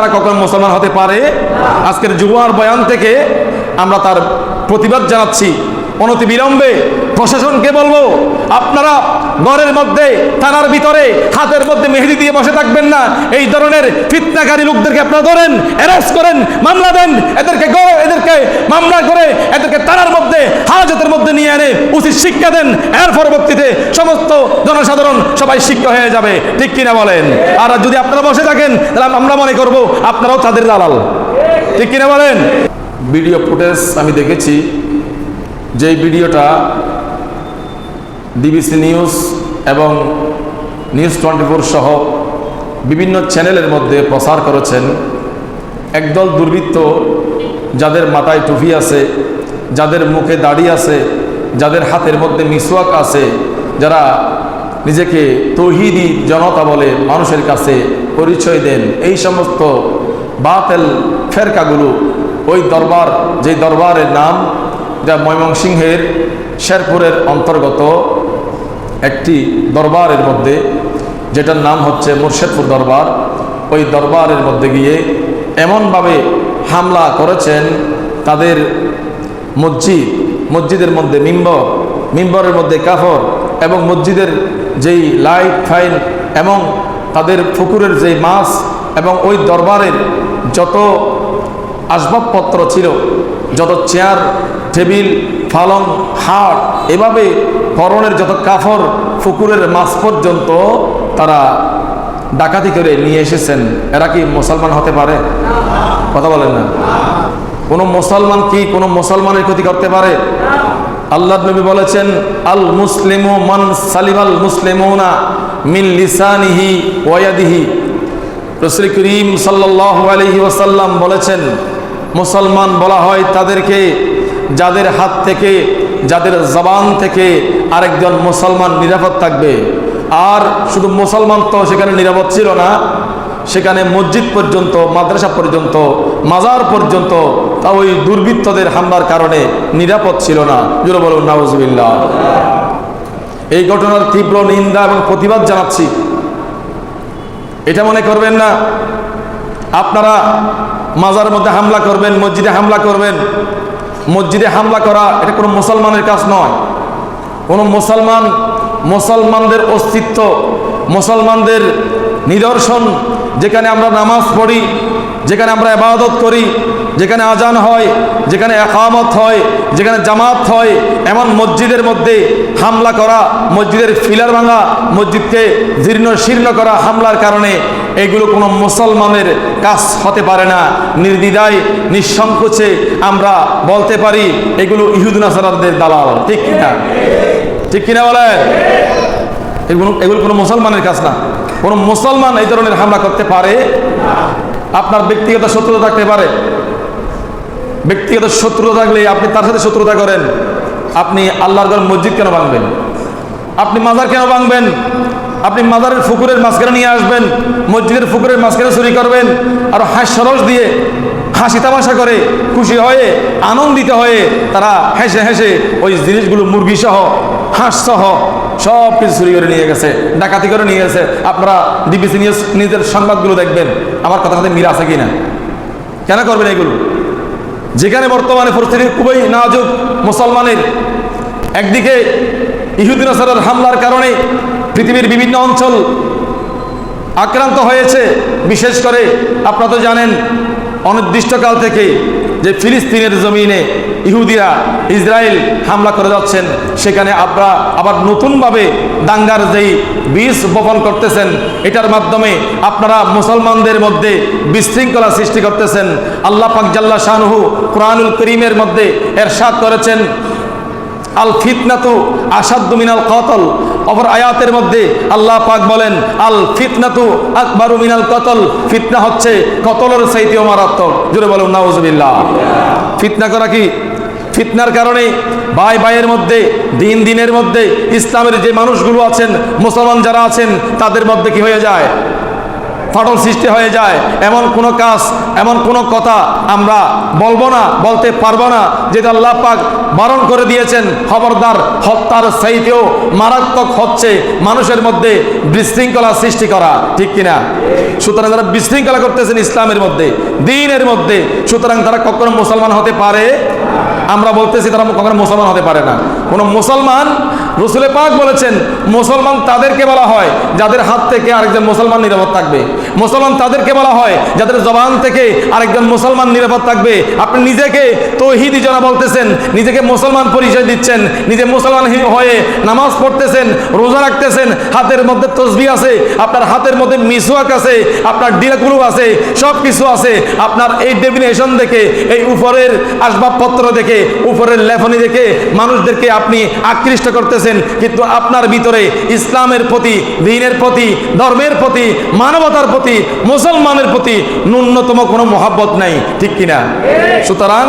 তারা কখন মুসলমান হতে পারে? আজকের যুবার বয়ান থেকে আমরা তার প্রতিবাদ জানাচ্ছি। অনতি বিলম্বে প্রশাসনকে বলব, আপনারা ঘরের মধ্যে, থানার ভিতরে, হাতের মধ্যে মেহেদি দিয়ে বসে থাকবেন না। এই ধরনের ফিতনাকারী লোকদেরকে আপনারা ধরেন অ্যারেস্ট করেন, মামলা দেন, এদেরকে এদেরকে মামলা করে, এদেরকে থানার মধ্যে, হাজতের মধ্যে নিয়ে এনে উচিত শিক্ষা দেন। এর পরবর্তীতে সমস্ত জনসাধারণ সবাই শিক্ষা হয়ে যাবে, ঠিক কিনা বলেন? আর যদি আপনারা বসে থাকেন, তাহলে আমরা মনে করব আপনারাও তাদের দালাল, ঠিক কিনা বলেন? ভিডিও ফুটেজ আমি দেখেছি, যেই ভিডিওটা ডিবিসি নিউজ এবং নিউজ টোয়েন্টি ফোর সহ বিভিন্ন চ্যানেলের মধ্যে প্রচার করেছেন একদল দুর্বৃত্ত যাদের মাথায় টুপি আছে, যাদের মুখে দাড়ি আছে, যাদের হাতের মধ্যে মিসওয়াক আছে, যারা নিজেকে তৌহিদি জনতা বলে মানুষের কাছে পরিচয় দেন। এই সমস্ত বাতেল ফেরকাগুলো ওই দরবার, যে দরবারের নাম যা ময়মনসিংহের শেরপুরের অন্তর্গত একটি দরবারের মধ্যে, যেটার নাম হচ্ছে মুর্শেদপুর দরবার, ওই দরবারের মধ্যে গিয়ে এমনভাবে হামলা করেছেন তাদের মসজিদ, মসজিদের মধ্যে মিম্বর, মিম্বরের মধ্যে কাফর এবং মসজিদের যেই লাইট, ফাইন এবং তাদের পুকুরের যেই মাছ এবং ওই দরবারের যত আসবাবপত্র ছিল, যত চেয়ার, টেবিল ফালং হাট, এভাবে করণের যত কাফর ফুকুরের মাছ পর্যন্ত তারা ডাকাতি করে নিয়ে এসেছেন, এরা কি মুসলমান হতে পারে? কথা বলেন না। কোনো মুসলমান কি কোনো মুসলমানের ক্ষতি করতে পারে? আল্লাহ নবী বলেছেন, আল মুসলিমু মান সালিমাল মুসলিমুনা মিন লিসানিহি ওয়াদিহি রসুল করিম সাল্লাহ আলহি ওসাল্লাম বলেছেন, মুসলমান বলা হয় তাদেরকে যাদের হাত থেকে যাদের জবান থেকে আরেকজন মুসলমান নিরাপদ থাকবে। আর শুধু মুসলমান তো সেখানে নিরাপদ ছিল না, সেখানে মসজিদ পর্যন্ত, মাদ্রাসা পর্যন্ত, মাজার পর্যন্ত, তা ওই দুর্বৃত্তদের হামলার কারণে নিরাপদ ছিল না। বলুন নাউজবিল্লা এই ঘটনার তীব্র নিন্দা এবং প্রতিবাদ জানাচ্ছি। এটা মনে করবেন না, আপনারা মাজার মধ্যে হামলা করবেন, মসজিদে হামলা করবেন মসজিদে হামলা করা, এটা কোনো মুসলমানের কাজ নয়। কোনো মুসলমান, মুসলমানদের অস্তিত্ব, মুসলমানদের নিদর্শন, যেখানে আমরা নামাজ পড়ি, যেখানে আমরা ইবাদত করি, যেখানে আজান হয়, যেখানে একামত হয়, যেখানে জামাত হয়, এমন মসজিদের মধ্যে হামলা করা, মসজিদের ফিলার ভাঙা, মসজিদকে জীর্ণ শীর্ণ করা, হামলার কারণে এগুলো কোনো মুসলমানের কাজ হতে পারে না। নির্দ্বিধায়, নিঃসংকোচে আমরা বলতে পারি, এগুলো ইহুদ নাসারাদের দালাল। ঠিক কিনা? ঠিক কিনা বলে এগুলো এগুলো কোনো মুসলমানের কাজ না। কোনো মুসলমান এই ধরনের হামলা করতে পারে? আপনার ব্যক্তিগত শত্রুতা থাকতে পারে। ব্যক্তিগত শত্রুতা থাকলে আপনি তার সাথে শত্রুতা করেন। আপনি আল্লাহর মসজিদ কেন ভাঙবেন? আপনি মাজার কেন ভাঙবেন? আপনি মাদারের ফুকুরের মাঝখানে নিয়ে আসবেন, মসজিদের ফুকুরের মাঝখানে চুরি করবেন, আর হাস্যরস দিয়ে হাসি তামাশা করে খুশি হয়ে, আনন্দিত হয়ে তারা হেসে হেসে ওই জিনিসগুলো মুরগি সহ হাঁস সহ সব কিছু চুরি করে নিয়ে গেছে, ডাকাতি করে নিয়ে গেছে। আপনারা ডিবিসি নিউজ, নিজের সংবাদগুলো দেখবেন। আমার কথা সাথে মিল আছে কি না কেন করবেন এগুলো? যেখানে বর্তমানে পরিস্থিতি খুবই নাজুক মুসলমানের, একদিকে ইহুদিন হামলার কারণে পৃথিবীর বিভিন্ন অঞ্চল আক্রান্ত হয়েছে। বিশেষ করে আপনারা তো জানেন, অনির্দিষ্টকাল থেকে যে ফিলিস্তিনের জমিনে ইহুদিরা ইসরায়েল হামলা করে যাচ্ছেন, সেখানে আপনারা আবার নতুনভাবে দাঙ্গার যেই বীজ বপন করতেছেন, এটার মাধ্যমে আপনারা মুসলমানদের মধ্যে বিশৃঙ্খলা সৃষ্টি করতেছেন। আল্লাহ পাক জাল্লা শাহরুহু কোরআনুল করিমের মধ্যে এরশাদ করেছেন, আল ফিতনাতু আসাদ্দু মিনাল কতল অপর আয়াতের মধ্যে আল্লাহ পাক বলেন, আল ফিতনাতু আকবর মিনাল কতল। ফিতনা হচ্ছে কতলের চাইতেও মারাত্মক। জুড়ে বলুন, নাউজুবিল্লাহ। ফিতনা করা কি? ফিতনার কারণে ভাই ভাইয়ের মধ্যে, দিন দিনের মধ্যে ইসলামের যে মানুষগুলো আছেন, মুসলমান যারা আছেন, তাদের মধ্যে কি হয়ে যায়? ফাটল সৃষ্টি হয়ে যায়। এমন কোনো কাজ, এমন কোনো কথা আমরা বলব না, বলতে পারব না, যেটা আল্লাহ পাক বারণ করে দিয়েছেন। খবরদার হত্যার চাইতেও মারাত্মক হচ্ছে মানুষের মধ্যে বিশৃঙ্খলা সৃষ্টি করা, ঠিক কিনা? সুতরাং যারা বিশৃঙ্খলা করতেছেন ইসলামের মধ্যে, দিনের মধ্যে, সুতরাং তারা কখনো মুসলমান হতে পারে? আমরা বলতেছি তারা কখনো মুসলমান হতে পারে না। কোনো মুসলমান রসুলে পাক বলেছেন মুসলমান তাদেরকে বলা হয় যাদের হাত থেকে আরেকজন মুসলমান নিরাপদ থাকবে। মুসলমান তাদেরকে বলা হয়, যাদের জবান থেকে আরেকজন মুসলমান নিরাপদ থাকবে। আপনি নিজেকে তৌহিদি যারা বলতেছেন, নিজেকে মুসলমান পরিচয় দিচ্ছেন, নিজে মুসলমান হয়ে নামাজ পড়তেছেন, রোজা রাখতেছেন, হাতের মধ্যে তসবি আছে, আপনার হাতের মধ্যে মিসওয়াক আছে, আপনার ডিরাকুলু আছে সব কিছু আছে, আপনার এই ডেফিনেশন দেখে, এই উপরের আসবাবপত্র দেখে, উপরের লেফনি দেখে মানুষদেরকে আপনি আকৃষ্ট করতেছেন। কিন্তু আপনার ভিতরে ইসলামের প্রতি, দিনের প্রতি, ধর্মের প্রতি, মানবতার প্রতি মুসলমানের প্রতি ন্যূনতম কোনো মহাব্বত নাই ঠিক কিনা? সুতরাং